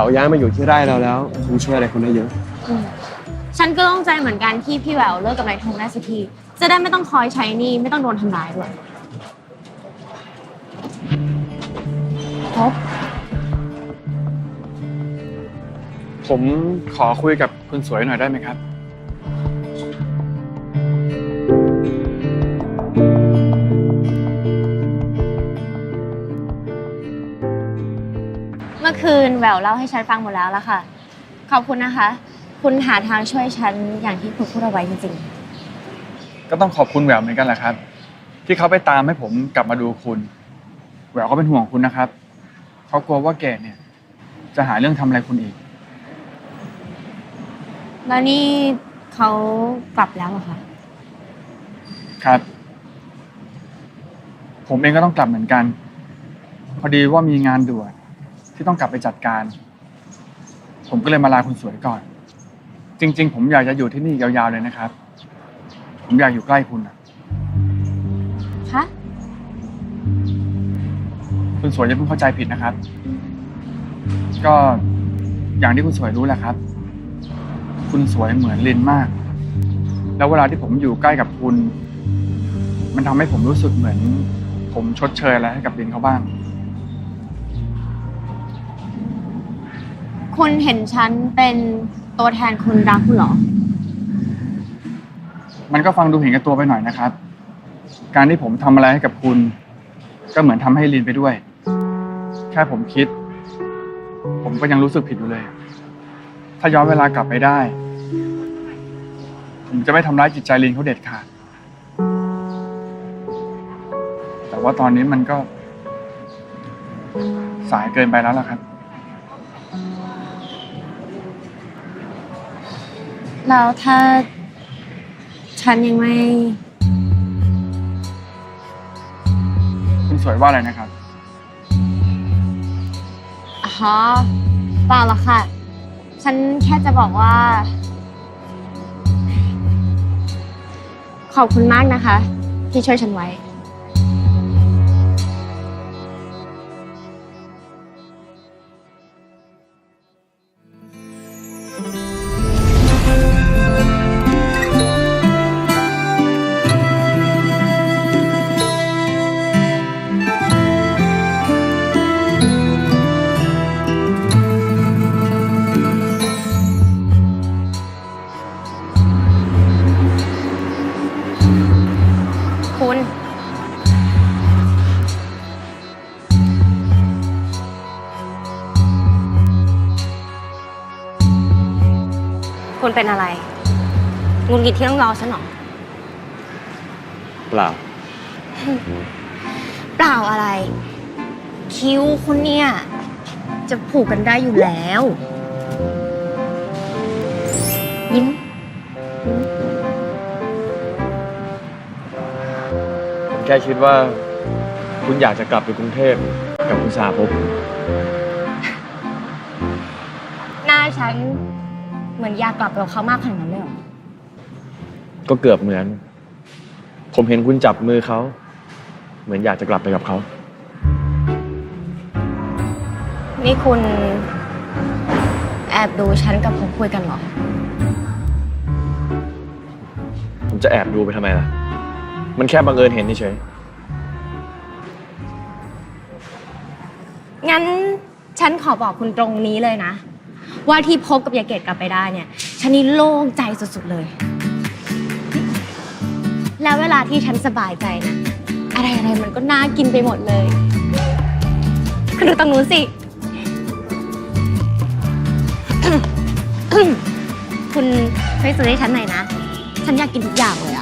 ววย้ายมาอยู่ที่ไร่เราแล้วคงช่วยอะไรคุณได้เยอะ อืมฉันก็ต้องใจเหมือนกันที่พี่แหววเลิกกับนายทงได้สักที จะได้ไม่ต้องคอยใช้หนี่ไม่ต้องโดนทำร้ายด้วยพบผมขอคุยกับคุณสวยหน่อยได้ไหมครับ มื่อคืนแหววเล่าให้ฉันฟังหมดแล้วละค่ะ ขอบคุณนะคะ คุณหาทางช่วยฉันอย่างที่คุณพูดเอาไว้จริงก็ต้องขอบคุณแหววเหมือนกันแหละครับ ที่เขาไปตามให้ผมกลับมาดูคุณ แหววก็เป็นห่วงคุณนะครับเขากลัวว่าแกเนี่ย จะหาเรื่องทำอะไรคุณอีก ๆ แล้วนี่เขากลับแล้วเหรอคะ ครับ ผมเองก็ต้องกลับเหมือนกัน พอดีว่ามีงานด่วน ที่ต้องกลับไปจัดการ ผมก็เลยมาลาคุณสวยก่อน จริง ๆ ผมอยากจะอยู่ที่นี่ยาวๆเลยนะครับ ผมอยากอยู่ใกล้คุณนะคะคุณสวยจะเพิ่งเข้าใจผิดนะครับ ก็อย่างที่คุณสวยรู้แหละครับ คุณสวยเหมือนลินมาก แล้วเวลาที่ผมอยู่ใกล้กับคุณ มันทำให้ผมรู้สึกเหมือน ผมชดเชยอะไรให้กับลินเขาบ้าง คุณเห็นฉันเป็นตัวแทนคนรักคุณเหรอ มันก็ฟังดูเห็นแกับตัวไปหน่อยนะครับ การที่ผมทำอะไรให้กับคุณ ก็เหมือนทำให้ลินไปด้วย แค่ผมคิด ผมก็ยังรู้สึกผิดอยู่เลย ถ้าย้อนเวลากลับไปได้ ผมจะไม่ทำร้ายจิตใจลินเขาเด็ดขาด แต่ว่าตอนนี้มันก็ สายเกินไปแล้วล่ะครับ แล้วถ้าฉันยังไม่ คุณสวยว่าอะไรนะครับ อ๋อเปล่าหรอกค่ะ ฉันแค่จะบอกว่า ขอบคุณมากนะคะ ที่ช่วยฉันไว้ คุณเป็นอะไรงุนงิดที่ต้องรอฉันเหรอ เปล่า เปล่าอะไร คิ้วคุณเนี่ย จะผูกกันได้อยู่แล้ว ยิ้ม ผมแค่คิดว่า คุณอยากจะกลับไปกรุงเทพกับคุณสาภพหน้าฉัน เหมือนอยากกลับไปกับเขามากขนาดนั้นเลยเหรอก็เกือบเหมือน ผมเห็นคุณจับมือเขา เหมือนอยากจะกลับไปกับเขา นี่คุณแอบดูฉันกับผมคุยกันเหรอ ผมจะแอบดูไปทำไมล่ะ มันแค่บังเอิญเห็นเฉยงั้นฉันขอบอกคุณตรงนี้เลยนะ ว่าที่พบกับยายเกดกลับไปได้เนี่ยฉันนี่โล่งใจสุดๆเลย แล้วเวลาที่ฉันสบายใจนะอะไรอะไรๆมันก็น่ากินไปหมดเลยคุณดูตรงนู้นสิ คุณช่วยซื้อให้ฉันหน่อยนะ ฉันอยากกินทุกอย่างเลยอะ